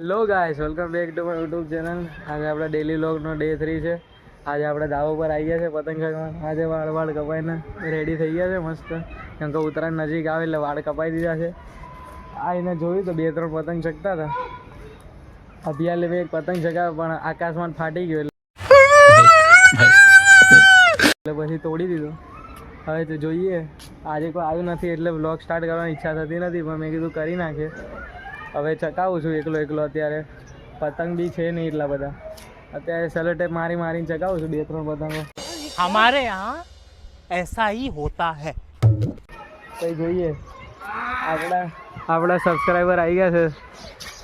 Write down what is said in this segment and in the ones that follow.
Hello guys welcome back to my YouTube channel આજે આપણે daily વ્લોગનો day three છે. આજે આપણે દાવો પર આવી ગયા છે પતંગ ચગાવવા. આજે વાળ વાળ કપાઈને રેડી થઈ ગયા છે, મસ્ત. કેમ કે ઉત્તરાયણ નજીક આવે એટલે વાળ કપાઈ દીધા છે. આવીને જોયું તો બે ત્રણ પતંગ ચગતા હતા. અભિયાલે બે પતંગ ચગાવે પણ આકાશમાં ફાટી ગયો એટલે. પછી તોડી દીધું. હવે તો જોઈએ. આજે કોઈ આવ્યું નથી એટલે વ્લોગ સ્ટાર્ટ કરવાની ઈચ્છા થતી નથી, પણ મેં કીધું કરી નાખીએ. હવે ચકાવું છું એકલો એકલો અત્યારે. પતંગ બી છે નહીં એટલા બધા. અત્યારે સેલો ટેપ મારી મારીને ચકાવું છું બે ત્રણ પતંગો. અમારે યહાં એસા હી હોતા હે. ભાઈ જોઈએ. આપણા આપણા સબસ્ક્રાઈબર આવી ગયા છે.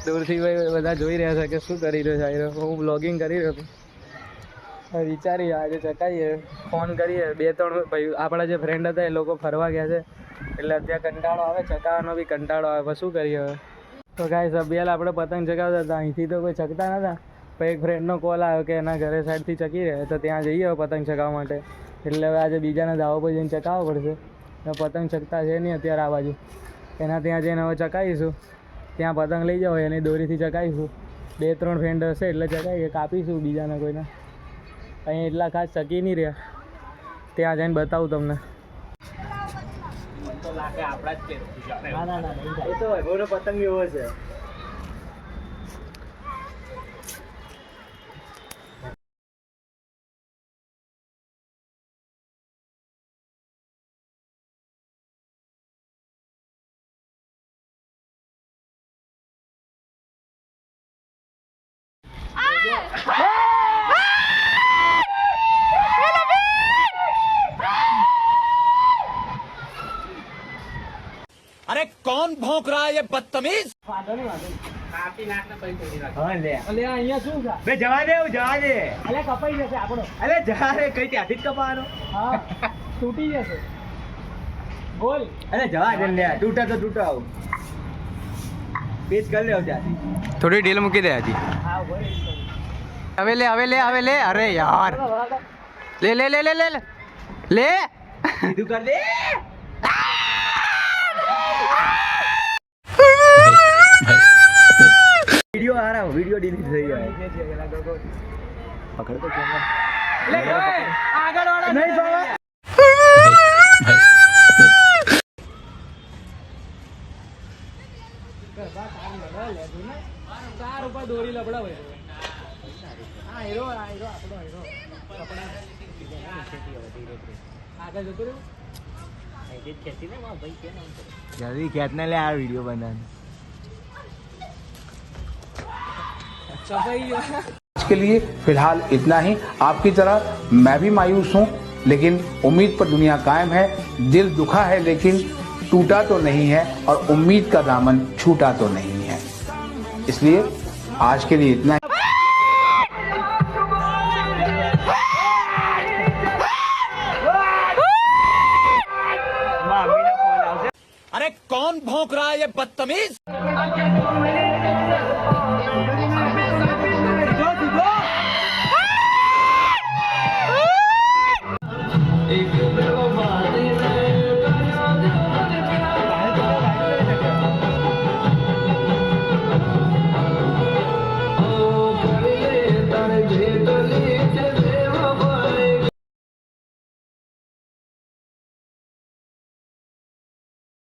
દૂરથી ભાઈ બધા જોઈ રહ્યા છે કે શું કરી રહ્યો છે આયરો હું બ્લોગિંગ કરી રહ્યો હતો વિચારીએ આજે ચકાઈએ ફોન કરીએ. બે ત્રણ ભાઈ આપણા જે ફ્રેન્ડ હતા એ લોકો ફરવા ગયા છે. એટલે અત્યારે કંટાળો આવે ચકાવાનો બી કંટાળો આવે. શું કરીએ હવે? તો કાંઈ સભ્યાલ આપણે પતંગ ચગાવતા હતા. અહીંથી તો કોઈ ચકતા નતા. પણ એક ફ્રેન્ડનો કોલ આવ્યો કે એના ઘરે સાઈડથી ચકી રહે તો ત્યાં જઈએ પતંગ ચગાવવા માટે. એટલે હવે આજે બીજાના દાવો પર જઈને ચકાવવો પડશે. પતંગ ચકતા છે નહીં અત્યારે આ બાજુ. એના ત્યાં જઈને હવે ચકાવીશું ત્યાં પતંગ લઈ જાઓ, એની દોરીથી ચકાવીશું બે ત્રણ ફ્રેન્ડ હશે એટલે ચકાવીએ કાપીશું બીજાના કોઈને. અહીં એટલા ખાસ ચકી નહીં રહ્યા. ત્યાં જઈને બતાવું તમને. ના ના ના એ તો વૈભવનો પતંગ એવો છે. कौन भौंक रहा है ये बदतमीज વાંધો નહીં વાંધો નહીં અલે આ અહીંયા શું છે બે જવા દે જવા દે અલે કપાઈ જશે આપણો અરે જા રે કઈ ત્યાંથી જ કપાવાનો હા તૂટી જશે બોલ અરે જવા દે લે તૂટા તો તૂટા આવું પેચ કરી લેવ ત્યાંથી થોડી ઢીલ મૂકી દે હજી હા બોલ હવે લે હવે લે હવે લે અરે યાર લે લે લે લે લે લે લે સીધું કર દે વિડિયો આ રહ્યો વિડિયો ડિલીટ થઈ ગયો પકડ. તો કેમેરા આગળ વાળા નહીં બાબા ચાર ઉપર દોરી લબડાવે. હા હીરો આ હીરો આપણો હીરો. આગળ જતો રહ્યો? જલ્દી ખેંચને લે આ વીડિયો બનાવ आज के लिए फ़िलहाल इतना ही। आपकी तरह मैं भी मायूस हूँ लेकिन उम्मीद पर दुनिया कायम है। दिल दुखा है लेकिन टूटा तो नहीं है और उम्मीद का दामन छूटा तो नहीं है। इसलिए आज के लिए इतना ही। अरे कौन भोंक रहा है ये बदतमीज?